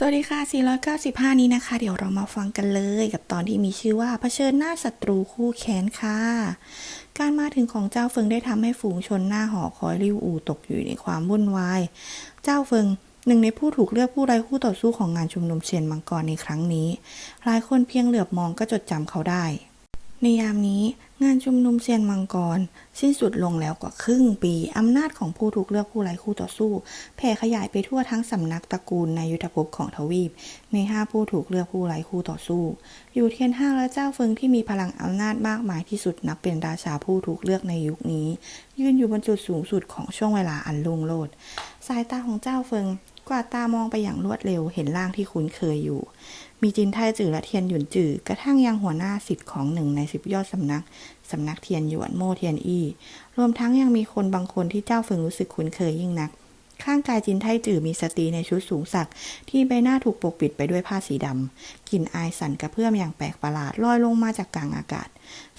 สวัสดีค่ะ 495 นี้นะคะ เดี๋ยวเรามาฟังกันเลยกับตอนที่มีชื่อว่าเผชิญหน้าศัตรูคู่แค้นค่ะ การมาถึงของเจ้าเฟิงได้ทำให้ฝูงชนหน้าหอคอยริวอูตกอยู่ในความวุ่นวาย เจ้าเฟิงหนึ่งในผู้ถูกเลือกผู้ไร้คู่ต่อสู้ของงานชุมนุมเชียนมังกรในครั้งนี้ หลายคนเพียงเหลือบมองก็จดจำเขาได้ ในยามนี้งานชุมนุมเซียนมังกร สิ้นสุดลงแล้วกว่าครึ่งปี อำนาจของผู้ถูกเลือกผู้ไร้คู่ต่อสู้แผ่ขยายไปทั่วทั้งสำนักตระกูลในยุทธภพของทวีป ในห้าผู้ถูกเลือกผู้ไร้คู่ต่อสู้ อยู่เทียนห้าและเจ้าเฟิงที่มีพลังอำนาจมากมายที่สุดนับเป็นราชาผู้ถูกเลือกในยุคนี้ ยืนอยู่บนจุดสูงสุดของช่วงเวลาอันลุ่งโลด สายตาของเจ้าเฟิง กวาดตามองไปอย่างรวดเร็วเห็นร่างที่คุ้นเคยอยู่ มีจินไทจือและเทียนหยุนจือกระทั่งยังหัวหน้าสิทธิ์ของหนึ่งในสิบยอดสำนักสำนักเทียนหยวนโมเทียนอี้ รวมทั้งยังมีคนบางคนที่เจ้าเฟิงรู้สึกคุ้นเคยยิ่งนัก ข้างกายจินไทจือมีสตรีในชุดสูงสัก ที่ใบหน้าถูกปกปิดไปด้วยผ้าสีดำกลิ่นอายสั่นกระเพื่อมอย่างแปลกประหลาดลอยลงมาจากกลางอากาศ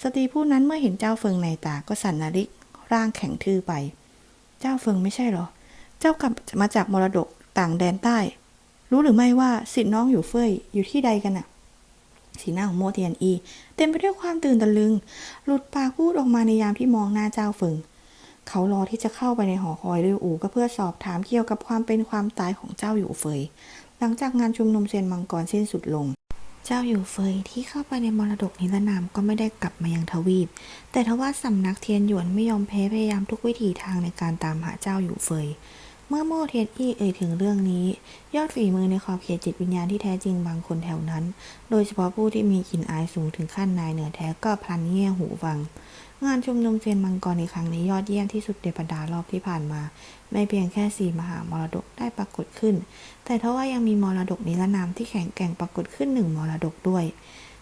สตรีผู้นั้นเมื่อเห็นเจ้าเฟิงในตาก็สั่นนาริกร่างแข็งทื่อไป เจ้าเฟิงไม่ใช่หรอ เจ้ากลับมาจากมรดก ต่างแดนใต้ รู้หรือไม่ว่าสิทธิ์น้องอยู่เฟยอยู่ที่ใดกันน่ะสีหน้าของโมเทียนอี เต็มไปด้วยความตื่นตะลึง หลุดปากพูดออกมาในยามที่มองหน้าเจ้าเฟิงเขารอที่จะเข้าไปในหอคอยริวอูก็เพื่อสอบถามเกี่ยวกับความเป็นความตายของเจ้าอยู่เฟย หลังจากงานชุมนุมเซียนมังกรสิ้นสุดลง เจ้าอยู่เฟยที่เข้าไปในมรดกนิรนามก็ไม่ได้กลับมายังทวีป แต่ทว่าสำนักเทียนหยวนไม่ยอมแพ้พยายามทุกวิถีทางในการตามหาเจ้าอยู่เฟย เมื่อโมเทียนอี้เอ่ยถึงเรื่องนี้ ยอดฝีมือในขอบเขตจิตวิญญาณที่แท้จริงบางคนแถวนั้น โดยเฉพาะผู้ที่มีกลิ่นอายสูงถึงขั้นนายเหนือแท้ก็พลันเงี่ยหูฟัง งานชุมนุมเซียนมังกรในครั้งนี้ยอดเยี่ยมที่สุดในบรรดารอบที่ผ่านมา ไม่เพียงแค่สี่มหามรดกได้ปรากฏขึ้น แต่ทว่ายังมีมรดกนิรนามที่แข็งแกร่งปรากฏขึ้นหนึ่งมรดกด้วย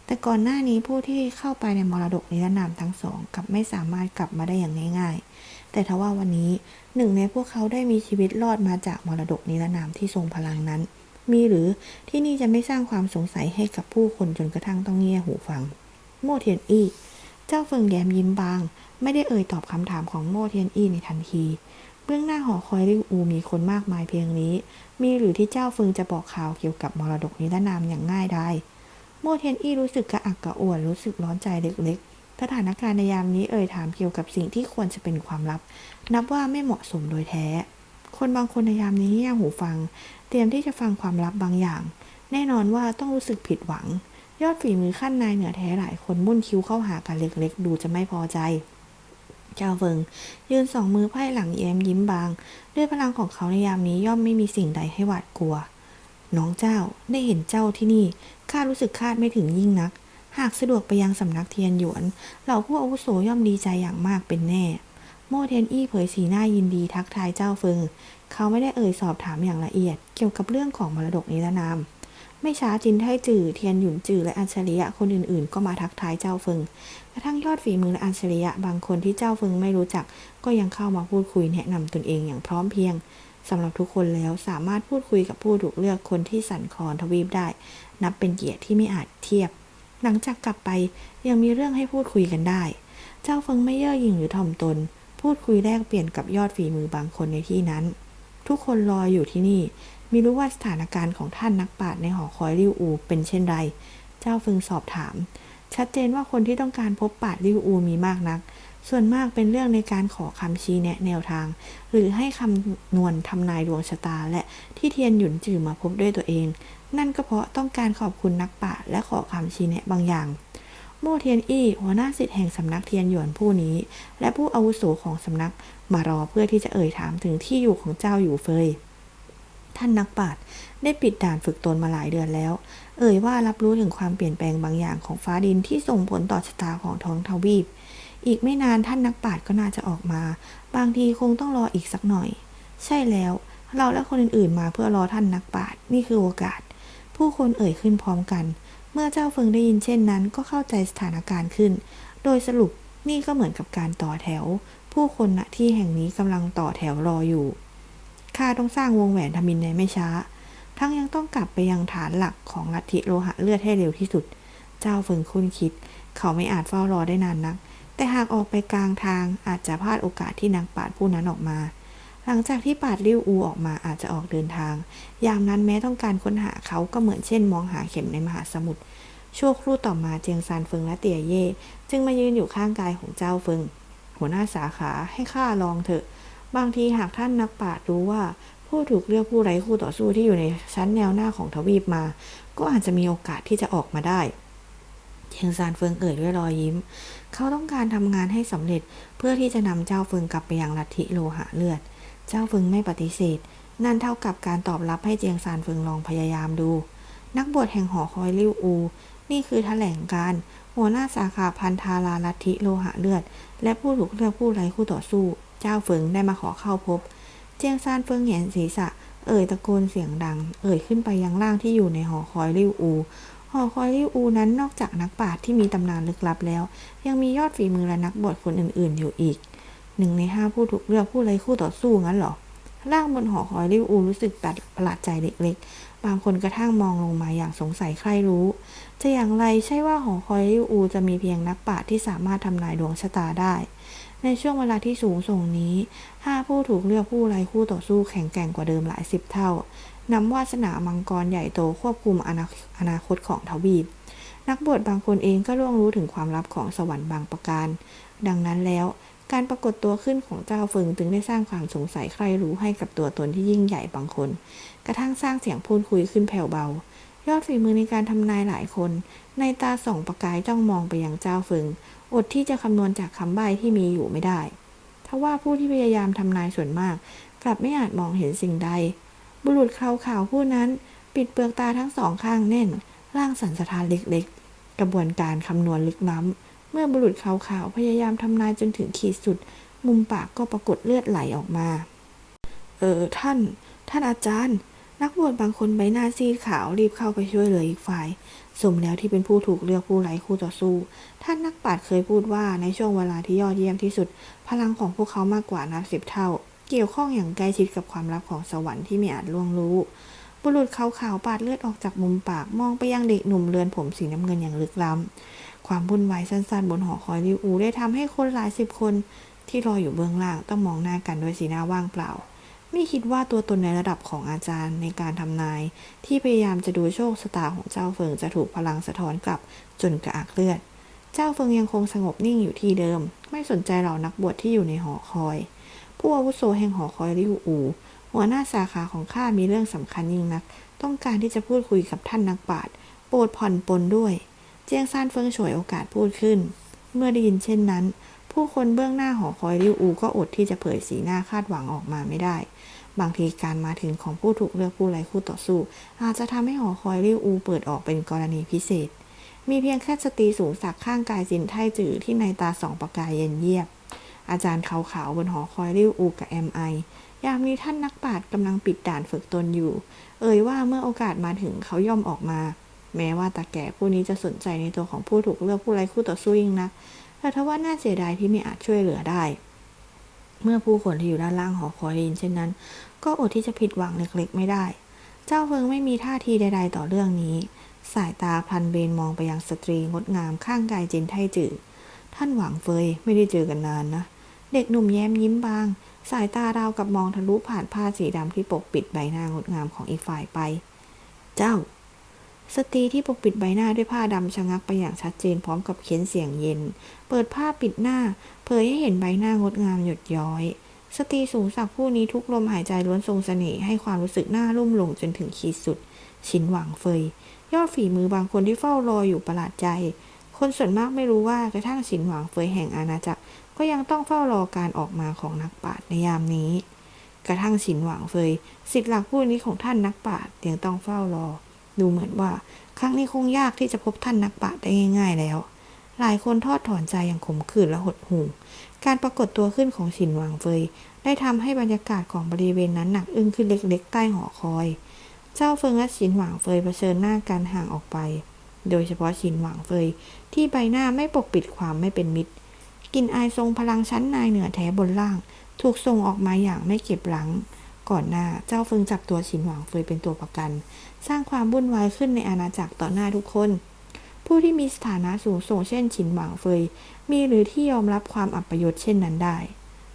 แต่ก่อนหน้านี้ผู้ที่เข้าไปในมรดกนิรนามทั้งสองกลับไม่สามารถกลับมาได้อย่างง่ายๆ แต่ทว่าวันนี้หนึ่งในพวกเขาได้มีชีวิตรอดมาจากมรดกนิรนามที่ทรงพลังนั้น มีหรือที่นี่จะไม่สร้างความสงสัยให้กับผู้คนจนกระทั่งต้องเงี่ยหูฟัง โมเทียนอี้ เจ้าเฟิงแย้มยิ้มบาง ไม่ได้เอ่ยตอบคำถามของโมเทียนอี้ในทันทีเบื้องหน้าหอคอยริวอูมีคนมากมายเพียงนี้ มีหรือที่เจ้าเฟิงจะบอกข่าวเกี่ยวกับมรดกนิรนามอย่างง่ายได้โมเทียนอี้รู้สึกกระอักกระอ่วนรู้สึกร้อนใจเล็กๆ สถานการณ์ในยามนี้เอ่ยถามเกี่ยวกับสิ่งที่ควรจะเป็นความลับ นับว่าไม่เหมาะสมโดยแท้ คนบางคนในยามนี้เงี่ยหูฟัง เตรียมที่จะฟังความลับบางอย่าง แน่นอนว่าต้องรู้สึกผิดหวัง ยอดฝีมือขั้นนายเหนือแท้หลายคนมุ่นคิ้วเข้าหากันเล็กๆ ดูจะไม่พอใจเจ้าเฟิงยืนสองมือไพ่หลังแย้มยิ้มบาง ด้วยพลังของเขาในยามนี้ย่อมไม่มีสิ่งใดให้หวาดกลัว น้องเจ้าได้เห็นเจ้าที่นี่ข้ารู้สึกคาดไม่ถึงยิ่งนัก หากสะดวกไปยังสำนักเทียนหยวน เหล่าผู้อาวุโสย่อมดีใจอย่างมากเป็นแน่ โมเทียนอี้เผยสีหน้ายินดีทักทายเจ้าเฟิง เขาไม่ได้เอ่ยสอบถามอย่างละเอียด เกี่ยวกับเรื่องของมรดกนิรนาม ไม่ช้าจินไทจือเทียนหยุนจือและอัญชริยะคนอื่นๆ ก็มาทักทายเจ้าเฟิง กระทั่งยอดฝีมือและอัญชริยะบางคนที่เจ้าเฟิงไม่รู้จัก ก็ยังเข้ามาพูดคุยแนะนำตนเองอย่างพร้อมเพรียงสำหรับทุกคนแล้วสามารถพูดคุยกับผู้ถูกเลือกคนที่สั่นคลอนทวีปได้ นับเป็นเกียรติที่ไม่อาจเทียบ หลังจากกลับไปยังมีเรื่องให้พูดคุยกันได้ เจ้าเฟิงไม่เย่อหยิ่งหรือถ่อมตน พูดคุยแลกเปลี่ยนกับยอดฝีมือบางคนในที่นั้น ทุกคนรออยู่ที่นี่มิรู้ว่าสถานการณ์ของท่านนักปราชญ์ในหอคอยริวอู เป็นเช่นไร เจ้าเฟิงสอบถาม ชัดเจนว่าคนที่ต้องการพบปราชญ์ริวอูมีมากนัก ส่วนมากเป็นเรื่องในการขอคำชี้แนะแนวทาง หรือให้คำนวณทำนายดวงชะตา และที่เทียนหยุนจือมาพบด้วยตัวเอง นั่นก็เพราะต้องการขอบคุณนักปราชญ์และขอคำชี้แนะบางอย่างโมเทียนอี้หัวหน้าสิทธิ์แห่งสำนักเทียนหยวนผู้นี้ และผู้อาวุโสของสำนักมารอเพื่อที่จะเอ่ยถามถึงที่อยู่ของเจ้าอยู่เฟย ท่านนักปราชญ์ได้ปิดด่านฝึกตนมาหลายเดือนแล้ว เอ่ยว่ารับรู้ถึงความเปลี่ยนแปลงบางอย่างของฟ้าดินที่ส่งผลต่อชะตาของท้องทวีป อีกไม่นานท่านนักปราชญ์ก็น่าจะออกมา บางทีคงต้องรออีกสักหน่อย ใช่แล้ว เราและคนอื่นๆมาเพื่อรอท่านนักปราชญ์นี่คือโอกาส ผู้คนเอ่ยขึ้นพร้อมกัน เมื่อเจ้าเฟิงได้ยินเช่นนั้น ก็เข้าใจสถานการณ์ขึ้น โดยสรุปนี่ก็เหมือนกับการต่อแถว ผู้คนณที่แห่งนี้กำลังต่อแถวรออยู่ข้าต้องสร้างวงแหวนทมินในไม่ช้า ทั้งยังต้องกลับไปยังฐานหลักของลัทธิโลหะเลือดให้เร็วที่สุด เจ้าเฟิงคุ้นคิด เขาไม่อาจเฝ้ารอได้นานนัก แต่หากออกไปกลางทางอาจจะพลาดโอกาสที่นางปาชญ์ผู้นั้นออกมา หลังจากที่ปาดริ้วอูออกมาอาจจะออกเดินทาง ยามนั้นแม้ต้องการค้นหาเขาก็เหมือนเช่น มองหาเข็มในมหาสมุทร ชั่วครู่ต่อมาเจียงซานเฟิงและเตียเย่จึงมายืนอยู่ข้างกายของเจ้าเฟิง หัวหน้าสาขาให้ข้าลองเถอะ บางทีหากท่านนักปราชญ์รู้ว่าผู้ถูกเลือกผู้ไร้คู่ต่อสู้ที่อยู่ในชั้นแนวหน้าของทวีปมา ก็อาจจะมีโอกาสที่จะออกมาได้ เจียงซานเฟิงเอ่ยด้วยรอยยิ้ม เขาต้องการทำงานให้สำเร็จเพื่อที่จะนำเจ้าเฟิงกลับไปยังลัทธิโลหะเลือด เจ้าเฟิงไม่ปฏิเสธ นั่นเท่ากับการตอบรับให้เจียงซานเฟิงลองพยายามดู นักบวชแห่งหอคอยลิวอู นี่คือแถลงการ์หัวหน้าสาขาพันธาราลัทธิโลหะเลือด และผู้ถูกเลือกผู้ไร้คู่ต่อสู้ เจ้าเฟิงได้มาขอเข้าพบ เจียงซานเฟิงแหงนศีรษะเอ่ยตะโกนเสียงดัง เอ่ยขึ้นไปยังล่างที่อยู่ในหอคอยลิวอู อคอยลิวอูนั้นนอกจากนักปราชญ์ที่มีตำนานลึกลับแล้ว ยังมียอดฝีมือและนักบวชคนอื่นๆ อยู่อีกหนึ่งในห้าผู้ถูกเลือกผู้ไร้คู่ต่อสู้งั้นเหรอร่างบนหอคอยลิวอูรู้สึกประหลาดใจเล็กๆ บางคนกระทั่งมองลงมาอย่างสงสัยใครรู้ จะอย่างไรใช่ว่าหอคอยลิวอูจะมีเพียงนักปราชญ์ที่สามารถทำนายดวงชะตาได้ ในช่วงเวลาที่สูงส่งนี้ห้าผู้ถูกเลือกผู้ไร้คู่ต่อสู้แข็งแกร่งกว่าเดิมหลายสิบเท่า นำวาสนามังกรใหญ่โตควบคุมอนาอนาคตของทวีป นักบวชบางคนเองก็ล่วงรู้ถึงความลับของสวรรค์บางประการ ดังนั้นแล้ว การปรากฏตัวขึ้นของเจ้าเฟิงจึงได้สร้างความสงสัยใครรู้ให้กับตัวตนที่ยิ่งใหญ่บางคน กระทั่งสร้างเสียงพูดคุยขึ้นแผ่วเบา ยอดฝีมือในการทำนายหลายคน ในตาส่องประกายจ้องมองไปยังเจ้าเฟิง อดที่จะคำนวณจากคำใบ้ที่มีอยู่ไม่ได้ทว่าผู้ที่พยายามทำนายส่วนมาก กลับไม่อาจมองเห็นสิ่งใด บุรุษขาวขาวผู้นั้น ปิดเปลือกตาทั้งสองข้างแน่น ร่างสันสะท้านเล็กๆ กระบวนการคำนวณลึกล้ำ เมื่อบุรุษขาวขาวพยายามทำนายจนถึงขีดสุด มุมปากก็ปรากฏเลือดไหลออกมา เออท่าน ท่านอาจารย์ นักบวชบางคนใบหน้าซีดขาวรีบเข้าไปช่วยเหลืออีกฝ่ายสมแล้วที่เป็นผู้ถูกเลือกผู้ไร้คู่ต่อสู้ ท่านนักปราชญ์เคยพูดว่าในช่วงเวลาที่ยอดเยี่ยมที่สุด พลังของพวกเขามากกว่านับสิบเท่า เกี่ยวข้องอย่างใกล้ชิดกับความลับของสวรรค์ที่ไม่อาจล่วงรู้ บุรุษขาวๆปาดเลือดออกจากมุมปากมองไปยังเด็กหนุ่มเรือนผมสีน้ำเงินอย่างลึกล้ำ ความวุ่นวายสั้นๆ บนหอคอยริวอูได้ทำให้คนหลายสิบคนที่รออยู่เบื้องล่างต้องมองหน้ากันด้วยสีหน้าว่างเปล่า ไม่คิดว่าตัวตนในระดับของอาจารย์ในการทำนาย ที่พยายามจะดูโชคชะตาของเจ้าเฟิงจะถูกพลังสะท้อนกลับจนกระอักเลือด เจ้าเฟิงยังคงสงบนิ่งอยู่ที่เดิม ไม่สนใจเหล่านักบวชที่อยู่ในหอคอย ผู้อาวุโสแห่งหอคอยริวอูหัวหน้าสาขาของข้ามีเรื่องสำคัญยิ่งนัก ต้องการที่จะพูดคุยกับท่านนักปราชญ์โปรดผ่อนปลนด้วย เจียงซานเฟิงฉวยโอกาสพูดขึ้น เมื่อได้ยินเช่นนั้น ผู้คนเบื้องหน้าหอคอยริวอูก็อดที่จะเผยสีหน้าคาดหวังออกมาไม่ได้ บางทีการมาถึงของผู้ถูกเลือกผู้ไร้คู่ต่อสู้ อาจจะทำให้หอคอยริวอูเปิดออกเป็นกรณีพิเศษ มีเพียงแค่สตรีสูงสักข้างกายจินไทจือที่ในตาสองประกายเย็นเยียบ อาจารย์ขาวๆบนหอคอยริ้วอูกับแอมไอยามนี้ท่านนักปราชญ์กำลังปิดด่านฝึกตนอยู่ เอ่ยว่าเมื่อโอกาสมาถึงเขาย่อมออกมา แม้ว่าตาแก่ผู้นี้จะสนใจในตัวของผู้ถูกเลือกผู้ไร้คู่ต่อสู้ยิ่งนัก แต่ทว่าน่าเสียดายที่ไม่อาจช่วยเหลือได้ เมื่อผู้คนที่อยู่ด้านล่างหอคอยได้ยินเช่นนั้น ก็อดที่จะผิดหวังเล็กๆ ไม่ได้ เจ้าเฟิงไม่มีท่าทีใด ๆ ต่อเรื่องนี้ สายตาพลันเบนมองไปยังสตรีงดงามข้างกายจินไทจือท่านหวังเฟยไม่ได้เจอกันนานนะ เด็กหนุ่มแย้มยิ้มบาง สายตาราวกับมองทะลุผ่านผ้าสีดำที่ปกปิดใบหน้างดงามของอีกฝ่ายไป เจ้า สตรีที่ปกปิดใบหน้าด้วยผ้าดำชะงักไปอย่างชัดเจนพร้อมกับเขียนเสียงเย็น เปิดผ้าปิดหน้า เผยให้เห็นใบหน้างดงามหยดย้อยสตรีสูงสักผู้นี้ทุกลมหายใจล้วนทรงเสน่ห์ให้ความรู้สึกหน้ารุ่มหลงจนถึงขีดสุด ชินหวังเฟย ยอดฝีมือบางคนที่เฝ้ารออยู่ประหลาดใจ คนส่วนมากไม่รู้ว่ากระทั่งชินหวังเฟยแห่งอาณาจักร ก็ยังต้องเฝ้ารอการออกมาของนักปราชญ์ในยามนี้ กระทั่งฉินหวังเฟยสิทธิหลักผู้นี้ของท่านนักปราชญ์ยังต้องเฝ้ารอ ดูเหมือนว่า ครั้งนี้คงยากที่จะพบท่านนักปราชญ์ได้ง่าย ๆ แล้ว หลายคนทอดถอนใจอย่างขมขื่นและหดหู่การปรากฏตัวขึ้นของฉินหวังเฟยได้ทำให้บรรยากาศของบริเวณนั้นหนักอึ้งขึ้นเล็ก ๆ ใต้หอคอย เจ้าเฟิงและฉินหวังเฟยเผชิญหน้ากันห่างออกไป โดยเฉพาะฉินหวังเฟยที่ใบหน้าไม่ปกปิดความไม่เป็นมิตร กลินอายทรงพลังชั้นนายเหนือแท้บนล่าง ถูกส่งออกมาอย่างไม่เก็บหลัง ก่อนหน้าเจ้าเฟิงจับตัวฉินหวังเฟยเป็นตัวประกัน สร้างความวุ่นวายขึ้นในอาณาจักรต่อหน้าทุกคน ผู้ที่มีสถานะสูงส่งเช่นฉินหวังเฟย มีหรือที่ยอมรับความอัปยศเช่นนั้นได้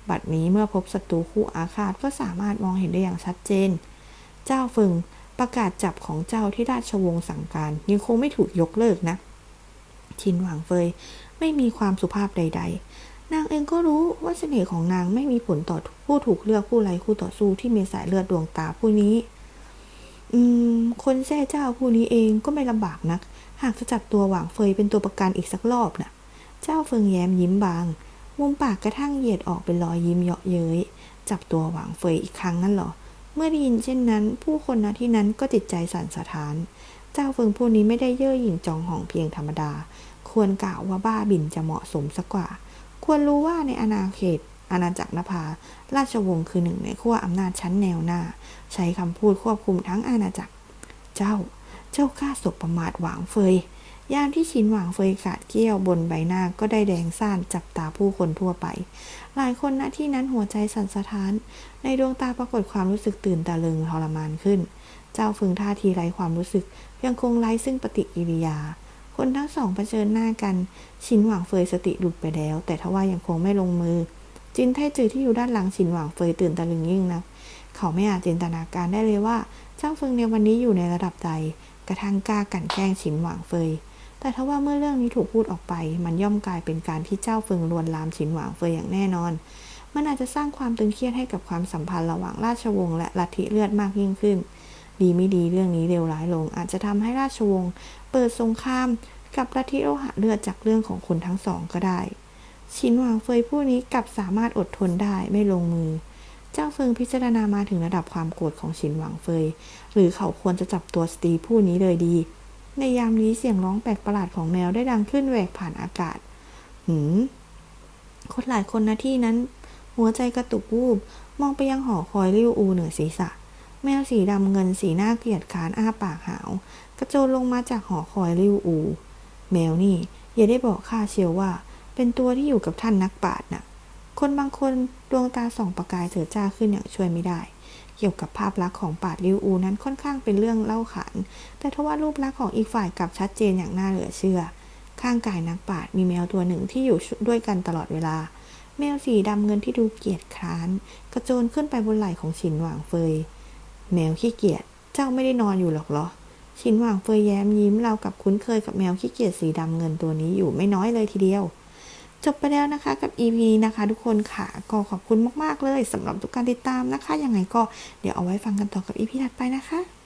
บัดนี้เมื่อพบศัตรูคู่อาฆาตก็สามารถมองเห็นได้อย่างชัดเจน เจ้าเฟิงประกาศจับของเจ้าที่ราชวงศ์สั่งการยังคงไม่ถูกยกเลิกนะชินหวังเฟย ไม่มีความสุภาพใด ๆ นางเองก็รู้ว่าเสน่ห์ของนางไม่มีผลต่อผู้ถูกเลือกผู้ไร้คู่ต่อสู้ที่มีสายเลือดดวงตาผู้นี้ อืม คนแท้เจ้าผู้นี้เองก็ไม่ลำบากนัก หากจะจับตัวหวางเฟยเป็นตัวประกันอีกสักรอบน่ะ เจ้าเฟิงแย้มยิ้มบาง มุมปากกระทั่งเหยียดออกเป็นรอยยิ้มเยาะเย้ย จับตัวหวางเฟยอีกครั้งนั่นหรอ เมื่อได้ยินเช่นนั้น ผู้คนณที่นั้นก็จิตใจสั่นสะท้าน เจ้าเฟิงผู้นี้ไม่ได้เย่อหยิ่งจองหองเพียงธรรมดา ควรกล่าวว่าบ้าบินจะเหมาะสมสักกว่า ควรรู้ว่าในอาณาเขต อาณาจักรนภา ราชวงศ์คือหนึ่งในขั้วอำนาจชั้นแนวหน้า ใช้คำพูดควบคุมทั้งอาณาจักร เจ้า เจ้ากล้าสบประมาทหวางเฟยยามที่ชินหวางเฟยขาดเกี้ยวบนใบหน้าก็ได้แดงซ่านจับตาผู้คนทั่วไป หลายคนณที่นั้นหัวใจสั่นสะท้าน ในดวงตาปรากฏความรู้สึกตื่นตะลึงทรมานขึ้น เจ้าฝึงท่าทีไร้ความรู้สึก ยังคงไร้ซึ่งปฏิกิริยา คนทั้งสองเผชิญหน้ากันชินหวางเฟยสติหลุดไปแล้ว แต่ทว่ายังคงไม่ลงมือ จินไทจือที่อยู่ด้านหลังชินหวางเฟยตื่นตะลึงยิ่งนักเขาไม่อาจจินตนาการได้เลยว่าเจ้าเฟิงในวันนี้อยู่ในระดับใดกระทั่งกล้ากั่นแกล้งชินหวางเฟย แต่ทว่าเมื่อเรื่องนี้ถูกพูดออกไป มันย่อมกลายเป็นการที่เจ้าเฟิงลวนลามชินหวางเฟยอย่างแน่นอน มันอาจจะสร้างความตึงเครียดให้กับความสัมพันธ์ระหว่างราชวงศ์และลัทธิเลือดมากยิ่งขึ้น ดีไม่ดีเรื่องนี้เลวร้ายลง อาจจะทำให้ราชวงศ์เปิดสงครามกับลัทธิโลหะเลือดจากเรื่องของคนทั้งสองก็ได้ ชินหวางเฟยผู้นี้กลับสามารถอดทนได้ไม่ลงมือ เจ้าเฟิงพิจารณามาถึงระดับความโกรธของชินหวังเฟย หรือเขาควรจะจับตัวสตรีผู้นี้เลยดี ในยามนี้เสียงร้องแปลกประหลาดของแมวได้ดังขึ้นแหวกผ่านอากาศ หืม คนหลายคนนะที่นั้น หัวใจกระตุกวูบ มองไปยังหอคอยริ้วอูเหนือศีรษะ แมวสีดำเงินสีหน้าเกลียดค้านอ้าปากหาว กระโจนลงมาจากหอคอยริวอู แมวนี่ อย่าได้บอกข้าเชียวว่า เป็นตัวที่อยู่กับท่านนักปราชญ์น่ะ คนบางคนดวงตาส่องประกายเจิดจ้าขึ้นอย่างช่วยไม่ได้ เกี่ยวกับภาพลักษณ์ของปาดลิวอูนั้นค่อนข้างเป็นเรื่องเล่าขาน แต่ทว่ารูปลักษณ์ของอีกฝ่ายกลับชัดเจนอย่างน่าเหลือเชื่อ ข้างกายนักปราชญ์มีแมวตัวหนึ่งที่อยู่ด้วยกันตลอดเวลาแมวสีดำเงินที่ดูเกียจคร้าน กระโจนขึ้นไปบนไหล่ของฉินหวางเฟย แมวขี้เกียจ เจ้าไม่ได้นอนอยู่หรอกเหรอ ชินหวางเฟยแย้มยิ้มเรากับคุ้นเคยกับแมวขี้เกียจสีดำเงินตัวนี้อยู่ไม่น้อยเลยทีเดียว จบไปแล้วนะคะกับ EP นี้นะคะทุกคนค่ะ ก็ขอบคุณมาก ๆ เลยสำหรับทุกการติดตามนะคะ ยังไงก็เดี๋ยวเอาไว้ฟังกันต่อกับ EP ถัดไปนะคะ